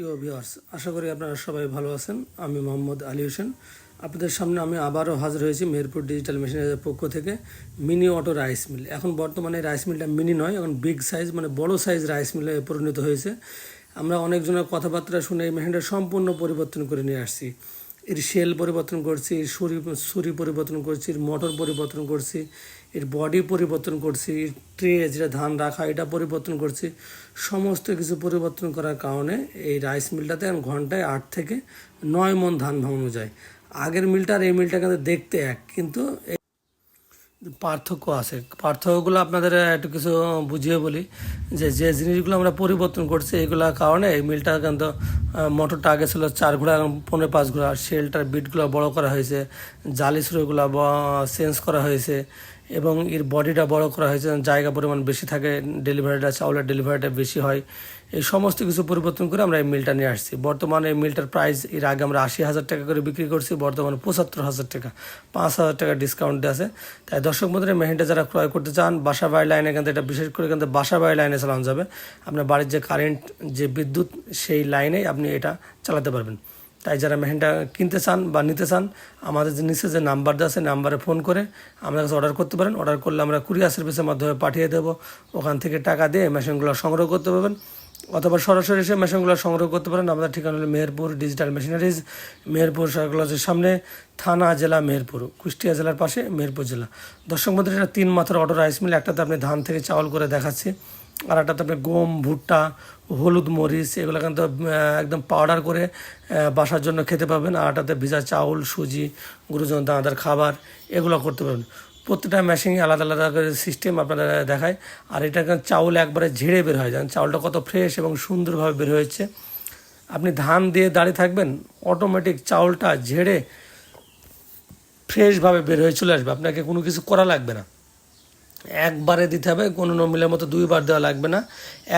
প্রিয় ভিওয়ার্স আশা করি আপনারা সবাই ভালো আছেন। আমি মোহাম্মদ আলী হোসেন। আপনাদের সামনে আমি আবারও হাজির হয়েছি মেহেরপুর ডিজিটাল মেশিনারিদের পক্ষ থেকে মিনি অটো রাইস মিল এখন বর্তমানে রাইস মিলটা মিনি নয়, এখন বিগ সাইজ মানে বড় সাইজ রাইস মিলে পরিণত হয়েছে। আমরা অনেকজনের কথাবার্তা শুনে এই মেশিনটা সম্পূর্ণ পরিবর্তন করে নিয়ে আসছি। এর শেল পরিবর্তন করছি, এর সুরি সুরি পরিবর্তন করছি, এর মোটর পরিবর্তন করছি, এর বডি পরিবর্তন করছি, এর ট্রে যেটা ধান রাখা, এটা পরিবর্তন করছি। সমস্ত কিছু পরিবর্তন করার কারণে এই রাইস মিলটাতে এখন ঘন্টায় আট থেকে নয় মন ধান ভাঙানো যায়। আগের মিলটা আর এই মিলটা কিন্তু দেখতে এক, কিন্তু পার্থক্য আছে। পার্থক্যগুলো আপনাদের একটু কিছু বুঝিয়ে বলি। যে যে জিনিসগুলো আমরা পরিবর্তন করছি এগুলোর কারণে এই মিলটা কিন্তু মোটরটা আগে ছিল চার ঘোড়া পনেরো পাঁচ ঘোড়া। শেলটার বিটগুলো বড় করা হয়েছে, জালি সুরোগুলো চেঞ্জ করা হয়েছে। এবং এর বডিটা বড় করা হয়েছে জায়গা পরিমাণ বেশি থাকে ডেলিভারিটা চাউলের ডেলিভারিটা বেশি হয়। এই সমস্ত কিছু পরিবর্তন করে আমরা এই মিলটা নিয়ে আসছি। বর্তমানে এই মিলটার প্রাইস এর আগে আমরা আশি হাজার টাকা করে বিক্রি করছি, বর্তমানে পঁচাত্তর হাজার টাকা। পাঁচ হাজার টাকা ডিসকাউন্ট আছে। তাই দর্শক বন্ধুরা মেহিনটা যারা ক্রয় করতে চান, বাসা বাড়ি লাইনে কিন্তু এটা বিশেষ করে কিন্তু বাসা বাড়ি লাইনে চালানো যাবে। আপনার বাড়ির যে কারেন্ট যে বিদ্যুৎ, সেই লাইনেই আপনি এটা চালাতে পারবেন। তাই যারা মেহেনটা কিনতে চান বা নিতে চান, আমাদের যে নিচে যে নাম্বার দেওয়া আছে, নাম্বারে ফোন করে আমাদের কাছে অর্ডার করতে পারেন। অর্ডার করলে আমরা কুরিয়ার সার্ভিসের মাধ্যমে পাঠিয়ে দেবো। ওখান থেকে টাকা দিয়ে মেশিনগুলো সংগ্রহ করতে পারবেন। অথবা সরাসরি এসে মেশিনগুলো সংগ্রহ করতে পারেন। আমাদের ঠিকানা হলো মেহেরপুর ডিজিটাল মেশিনারিজ মেহেরপুর সার্কুলাসের সামনে থানা জেলা মেহেরপুর, কুষ্টিয়া জেলার পাশে মেহেরপুর জেলা। দর্শক মধ্যে এটা তিন মাত্র অটো রাইস মিল একটাতে আপনি ধান থেকে চাউল করে দেখাচ্ছি। আর একটাতে আপনি গম, ভুট্টা, হলুদ মরিচ, এগুলো কিন্তু একদম পাউডার করে বাসার জন্য খেতে পাবেন আর একটাতে ভিজা চাউল, সুজি গুরুজন দানাদার খাবার, এগুলো করতে পারবেন। প্রত্যেকটা মেশিনে আলাদা আলাদা করে সিস্টেম আপনারা দেখায়। আর এটা চাউল একবারে ঝেড়ে বের হয়। যান চাউলটা কত ফ্রেশ এবং সুন্দরভাবে বের হয়েছে। আপনি ধান দিয়ে দাঁড়িয়ে থাকবেন অটোমেটিক চাউলটা ঝেড়ে ফ্রেশভাবে বের হয়ে চলে আসবে। আপনাকে কোনো কিছু করা লাগবে না। একবারে দিতে হবে, কোনো নমিলের মতো দুইবার দেওয়া লাগবে না।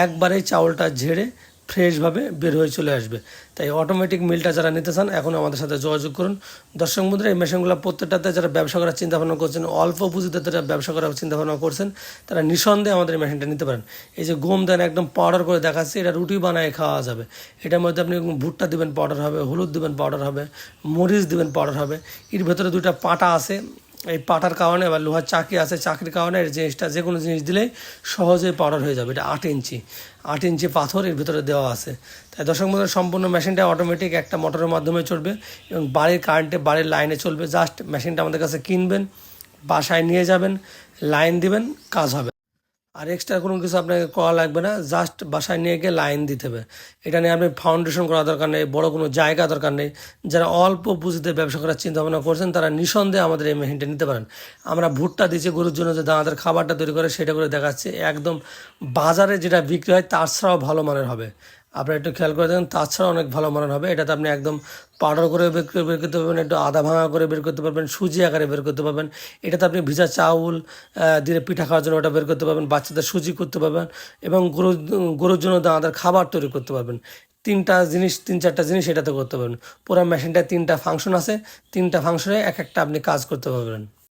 একবারেই চাউলটা ঝেড়ে ফ্রেশভাবে বের হয়ে চলে আসবে। তাই অটোমেটিক মিলটা যারা নিতে চান এখন আমাদের সাথে যোগাযোগ করুন। দর্শক বন্ধুরা, এই মেশিনগুলো প্রত্যেকটাতে যারা ব্যবসা করার চিন্তাভাবনা করছেন, অল্প পুঁজিতে যারা ব্যবসা করার চিন্তাভাবনা করছেন, তারা নিঃসন্দেহে আমাদের এই মেশিনটা নিতে পারেন। এই যে গম দেন একদম পাউডার করে দেখাচ্ছে, এটা রুটি বানায় খাওয়া যাবে। এটার মধ্যে আপনি ভুট্টা দিবেন পাউডার হবে, হলুদ দিবেন পাউডার হবে, মরিচ দিবেন পাউডার হবে। এর ভেতরে দুইটা পাটা আছে এই পাটার কারণে বা লোহার চাকরি আছে চাকরির কারণে জিনিসটা যে কোনো জিনিস দিলেই সহজে পাউডার হয়ে যাবে। এটা আট ইঞ্চি। আট ইঞ্চি পাথর এর ভিতরে দেওয়া আছে। তাই দশক বন্ধু সম্পূর্ণ মেশিনটা অটোমেটিক একটা মোটরের মাধ্যমে চলবে এবং বাড়ির কারেন্টে বাড়ির লাইনে চলবে। জাস্ট মেশিনটা আমাদের কাছে কিনবেন, বাসায় নিয়ে যাবেন লাইন দিবেন, কাজ হবে। আর এক্সট্রা কোনো কিছু আপনাকে করা লাগবে না জাস্ট বাসায় নিয়ে গিয়ে লাইন দিতে হবে। এটা নিয়ে আপনি ফাউন্ডেশন করা দরকার নেই, বড়ো কোনো জায়গা দরকার নেই। যারা অল্প পুঁজিতে ব্যবসা করার চিন্তা ভাবনা করছেন, তারা নিঃসন্দেহে আমাদের এই মেশিনটা নিতে পারেন। আমরা ভুট্টা দিচ্ছি গরুর জন্য যে দানাদের খাবারটা তৈরি করে সেটা করে দেখাচ্ছি। একদম বাজারে যেটা বিক্রি হয়, তার ছাড়াও ভালো মানের হবে। আপনারা একটু খেয়াল করে দেখেন, তাছাড়া অনেক ভালো মানের হবে। এটাতে আপনি একদম পাউডার করে বের বের করতে পারবেন, একটু আদা ভাঙা করে বের করতে পারবেন, সুজি আকারে বের করতে পারবেন। এটাতে আপনি ভিজা চাউল দিয়ে পিঠা খাওয়ার জন্য ওটা বের করতে পারবেন, বাচ্চাদের সুজি করতে পারবেন এবং গরু গরুর জন্য দানাদার খাবার তৈরি করতে পারবেন। তিনটা জিনিস, তিন চারটা জিনিস এটাতে করতে পারবেন। পুরো মেশিনটায় তিনটা ফাংশন আছে, তিনটা ফাংশনে এক একটা আপনি কাজ করতে পারবেন।